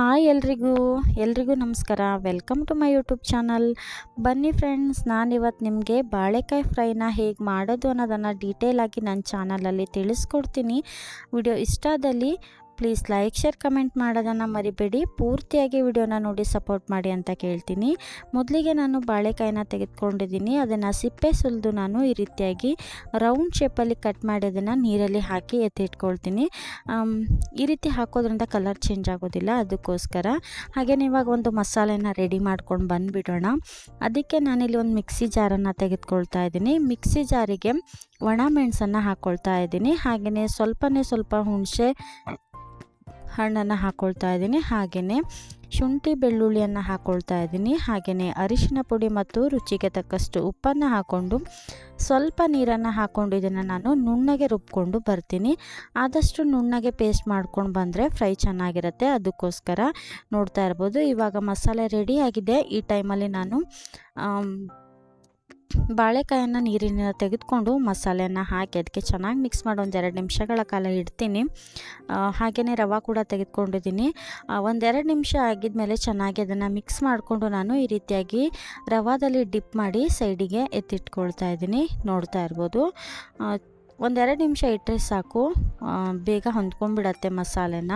Hi ಎಲ್ರಿಗೂ ಎಲ್ರಿಗೂ ನಮಸ್ಕಾರ. Welcome to my YouTube channel ಬನ್ನಿ ಫ್ರೆಂಡ್ಸ್ ನಾನಿವತ್ತು ನಿಮಗೆ ಬಾಳೆಕಾಯಿ ಫ್ರೈನ ಹೇಗೆ ಮಾಡೋದು ಅನ್ನೋದನ್ನು ಡೀಟೇಲಾಗಿ ನನ್ನ ಚಾನಲಲ್ಲಿ ತಿಳಿಸ್ಕೊಡ್ತೀನಿ. ವಿಡಿಯೋ ಇಷ್ಟ ಆದಲ್ಲಿ ಪ್ಲೀಸ್ ಲೈಕ್ ಶೇರ್ ಕಮೆಂಟ್ ಮಾಡೋದನ್ನು ಮರಿಬೇಡಿ. ಪೂರ್ತಿಯಾಗಿ ವಿಡಿಯೋನ ನೋಡಿ ಸಪೋರ್ಟ್ ಮಾಡಿ ಅಂತ ಕೇಳ್ತೀನಿ. ಮೊದಲಿಗೆ ನಾನು ಬಾಳೆಕಾಯಿನ ತೆಗೆದುಕೊಂಡಿದ್ದೀನಿ. ಅದನ್ನು ಸಿಪ್ಪೆ ಸುಲಿದು ನಾನು ಈ ರೀತಿಯಾಗಿ ರೌಂಡ್ ಶೇಪಲ್ಲಿ ಕಟ್ ಮಾಡಿ ಅದನ್ನು ನೀರಲ್ಲಿ ಹಾಕಿ ಎತ್ತಿಟ್ಕೊಳ್ತೀನಿ. ಈ ರೀತಿ ಹಾಕೋದ್ರಿಂದ ಕಲರ್ ಚೇಂಜ್ ಆಗೋದಿಲ್ಲ. ಅದಕ್ಕೋಸ್ಕರ ಹಾಗೇನೆ ಇವಾಗ ಒಂದು ಮಸಾಲೆನ ರೆಡಿ ಮಾಡ್ಕೊಂಡು ಬಂದುಬಿಡೋಣ. ಅದಕ್ಕೆ ನಾನಿಲ್ಲಿ ಒಂದು ಮಿಕ್ಸಿ ಜಾರನ್ನು ತೆಗೆದುಕೊಳ್ತಾ ಇದ್ದೀನಿ. ಮಿಕ್ಸಿ ಜಾರಿಗೆ ಒಣ ಮೆಣಸನ್ನು ಹಾಕ್ಕೊಳ್ತಾ ಇದ್ದೀನಿ. ಹಾಗೆಯೇ ಸ್ವಲ್ಪನೇ ಸ್ವಲ್ಪ ಹುಣಸೆ ಹಣ್ಣನ್ನು ಹಾಕ್ಕೊಳ್ತಾ ಇದ್ದೀನಿ. ಹಾಗೆಯೇ ಶುಂಠಿ ಬೆಳ್ಳುಳ್ಳಿಯನ್ನು ಹಾಕ್ಕೊಳ್ತಾ ಇದ್ದೀನಿ. ಹಾಗೆಯೇ ಅರಿಶಿನ ಪುಡಿ ಮತ್ತು ರುಚಿಗೆ ತಕ್ಕಷ್ಟು ಉಪ್ಪನ್ನು ಹಾಕ್ಕೊಂಡು ಸ್ವಲ್ಪ ನೀರನ್ನು ಹಾಕ್ಕೊಂಡು ಇದನ್ನು ನಾನು ನುಣ್ಣಗೆ ರುಬ್ಕೊಂಡು ಬರ್ತೀನಿ. ಆದಷ್ಟು ನುಣ್ಣಗೆ ಪೇಸ್ಟ್ ಮಾಡ್ಕೊಂಡು ಬಂದರೆ ಫ್ರೈ ಚೆನ್ನಾಗಿರುತ್ತೆ. ಅದಕ್ಕೋಸ್ಕರ ನೋಡ್ತಾ ಇರ್ಬೋದು. ಇವಾಗ ಮಸಾಲೆ ರೆಡಿ ಆಗಿದೆ. ಈ ಟೈಮಲ್ಲಿ ನಾನು ಬಾಳೆಕಾಯನ್ನು ನೀರಿನಿಂದ ತೆಗೆದುಕೊಂಡು ಮಸಾಲೆಯನ್ನು ಹಾಕಿ ಅದಕ್ಕೆ ಚೆನ್ನಾಗಿ ಮಿಕ್ಸ್ ಮಾಡಿ ಒಂದು ಎರಡು ನಿಮಿಷಗಳ ಕಾಲ ಇಡ್ತೀನಿ. ಹಾಗೆಯೇ ರವೆ ಕೂಡ ತೆಗೆದುಕೊಂಡಿದ್ದೀನಿ. ಒಂದೆರಡು ನಿಮಿಷ ಆಗಿದ್ಮೇಲೆ ಚೆನ್ನಾಗಿ ಅದನ್ನು ಮಿಕ್ಸ್ ಮಾಡಿಕೊಂಡು ನಾನು ಈ ರೀತಿಯಾಗಿ ರವಾದಲ್ಲಿ ಡಿಪ್ ಮಾಡಿ ಸೈಡಿಗೆ ಎತ್ತಿಟ್ಕೊಳ್ತಾ ಇದ್ದೀನಿ. ನೋಡ್ತಾ ಇರ್ಬೋದು. ಒಂದೆರಡು ನಿಮಿಷ ಇಟ್ಟರೆ ಸಾಕು. ಬೇಗ ಹೊಂದ್ಕೊಂಡ್ಬಿಡತ್ತೆ ಮಸಾಲೆನ.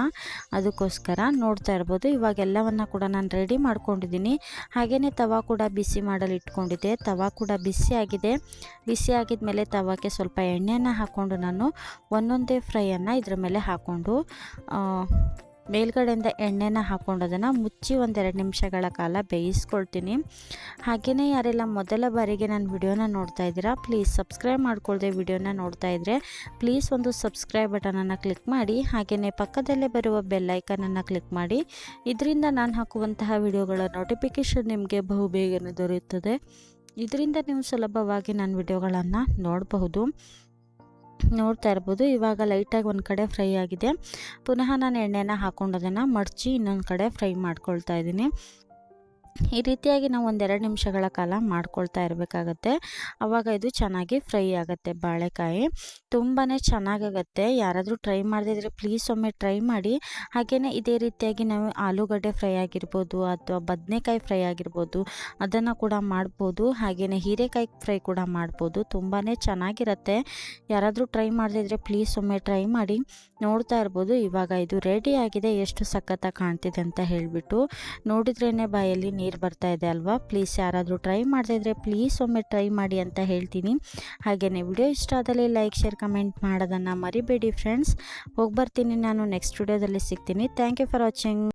ಅದಕ್ಕೋಸ್ಕರ ನೋಡ್ತಾ ಇರ್ಬೋದು. ಇವಾಗ ಎಲ್ಲವನ್ನು ಕೂಡ ನಾನು ರೆಡಿ ಮಾಡ್ಕೊಂಡಿದ್ದೀನಿ. ಹಾಗೆಯೇ ತವಾ ಕೂಡ ಬಿಸಿ ಮಾಡಲು ಇಟ್ಕೊಂಡಿದ್ದೆ. ತವಾ ಕೂಡ ಬಿಸಿ ಆಗಿದೆ. ಬಿಸಿ ಆಗಿದ ಮೇಲೆ ತವಾಕ್ಕೆ ಸ್ವಲ್ಪ ಎಣ್ಣೆಯನ್ನು ಹಾಕ್ಕೊಂಡು ನಾನು ಒಂದೊಂದೇ ಫ್ರೈಯನ್ನು ಇದ್ರ ಮೇಲೆ ಹಾಕ್ಕೊಂಡು ಮೇಲ್ಗಡೆಯಿಂದ ಎಣ್ಣೆನ ಹಾಕೊಂಡು ಅದನ್ನು ಮುಚ್ಚಿ ಒಂದೆರಡು ನಿಮಿಷಗಳ ಕಾಲ ಬೇಯಿಸ್ಕೊಳ್ತೀನಿ. ಹಾಗೆಯೇ ಯಾರೆಲ್ಲ ಮೊದಲ ಬಾರಿಗೆ ನಾನು ವಿಡಿಯೋನ ನೋಡ್ತಾ ಇದ್ದೀರಾ, ಪ್ಲೀಸ್ ಸಬ್ಸ್ಕ್ರೈಬ್ ಮಾಡ್ಕೊಳ್ಳದೆ ವಿಡಿಯೋನ ನೋಡ್ತಾ ಇದ್ದರೆ ಪ್ಲೀಸ್ ಒಂದು ಸಬ್ಸ್ಕ್ರೈಬ್ ಬಟನನ್ನು ಕ್ಲಿಕ್ ಮಾಡಿ ಹಾಗೆಯೇ ಪಕ್ಕದಲ್ಲೇ ಬರುವ ಬೆಲ್ಲೈಕನನ್ನು ಕ್ಲಿಕ್ ಮಾಡಿ. ಇದರಿಂದ ನಾನು ಹಾಕುವಂತಹ ವಿಡಿಯೋಗಳ ನೋಟಿಫಿಕೇಷನ್ ನಿಮಗೆ ಬಹುಬೇಗನೆ ದೊರೆಯುತ್ತದೆ. ಇದರಿಂದ ನೀವು ಸುಲಭವಾಗಿ ನನ್ನ ವಿಡಿಯೋಗಳನ್ನು ನೋಡಬಹುದು. ನೋಡ್ತಾ ಇರ್ಬೋದು. ಇವಾಗ ಲೈಟಾಗಿ ಒಂದು ಕಡೆ ಫ್ರೈ ಆಗಿದೆ. ಪುನಃ ನಾನು ಎಣ್ಣೆನ ಹಾಕ್ಕೊಂಡು ಅದನ್ನು ಮಡಚಿ ಇನ್ನೊಂದು ಕಡೆ ಫ್ರೈ ಮಾಡ್ಕೊಳ್ತಾ ಇದ್ದೀನಿ. ಈ ರೀತಿಯಾಗಿ ನಾವು ಒಂದೆರಡು ನಿಮಿಷಗಳ ಕಾಲ ಮಾಡ್ಕೊಳ್ತಾ ಇರಬೇಕಾಗತ್ತೆ. ಆವಾಗ ಇದು ಚೆನ್ನಾಗಿ ಫ್ರೈ ಆಗುತ್ತೆ ಬಾಳೆಕಾಯಿ. ತುಂಬಾ ಚೆನ್ನಾಗಾಗತ್ತೆ. ಯಾರಾದರೂ ಟ್ರೈ ಮಾಡದಿದ್ರೆ ಪ್ಲೀಸ್ ಒಮ್ಮೆ ಟ್ರೈ ಮಾಡಿ. ಹಾಗೆಯೇ ಇದೇ ರೀತಿಯಾಗಿ ನಾವು ಆಲೂಗಡ್ಡೆ ಫ್ರೈ ಆಗಿರ್ಬೋದು ಅಥವಾ ಬದನೆಕಾಯಿ ಫ್ರೈ ಆಗಿರ್ಬೋದು ಅದನ್ನು ಕೂಡ ಮಾಡ್ಬೋದು. ಹಾಗೆಯೇ ಹೀರೆಕಾಯಿ ಫ್ರೈ ಕೂಡ ಮಾಡ್ಬೋದು. ತುಂಬಾ ಚೆನ್ನಾಗಿರುತ್ತೆ. ಯಾರಾದರೂ ಟ್ರೈ ಮಾಡದಿದ್ರೆ ಪ್ಲೀಸ್ ಒಮ್ಮೆ ಟ್ರೈ ಮಾಡಿ. ನೋಡ್ತಾ ಇರ್ಬೋದು. ಇವಾಗ ಇದು ರೆಡಿ ಆಗಿದೆ. ಎಷ್ಟು ಸಖತ್ತಾಗಿ ಕಾಣ್ತಿದೆ ಅಂತ ಹೇಳಿಬಿಟ್ಟು ನೋಡಿದ್ರೇ ಬಾಯಲ್ಲಿ ನೀರು ಬರ್ತಾ ಇದೆ ಅಲ್ವಾ? ಪ್ಲೀಸ್ ಯಾರಾದರೂ ಟ್ರೈ ಮಾಡ್ತಾಯಿದ್ರೆ ಪ್ಲೀಸ್ ಒಮ್ಮೆ ಟ್ರೈ ಮಾಡಿ ಅಂತ ಹೇಳ್ತೀನಿ. ಹಾಗೆಯೇ ವಿಡಿಯೋ ಇಷ್ಟ ಆದಲ್ಲಿ ಲೈಕ್ ಶೇರ್ ಕಮೆಂಟ್ ಮಾಡೋದನ್ನು ಮರಿಬೇಡಿ ಫ್ರೆಂಡ್ಸ್ ಹೋಗಿ ಬರ್ತೀನಿ ನಾನು ನೆಕ್ಸ್ಟ್ ವಿಡಿಯೋದಲ್ಲಿ ಸಿಗ್ತೀನಿ. Thank you for watching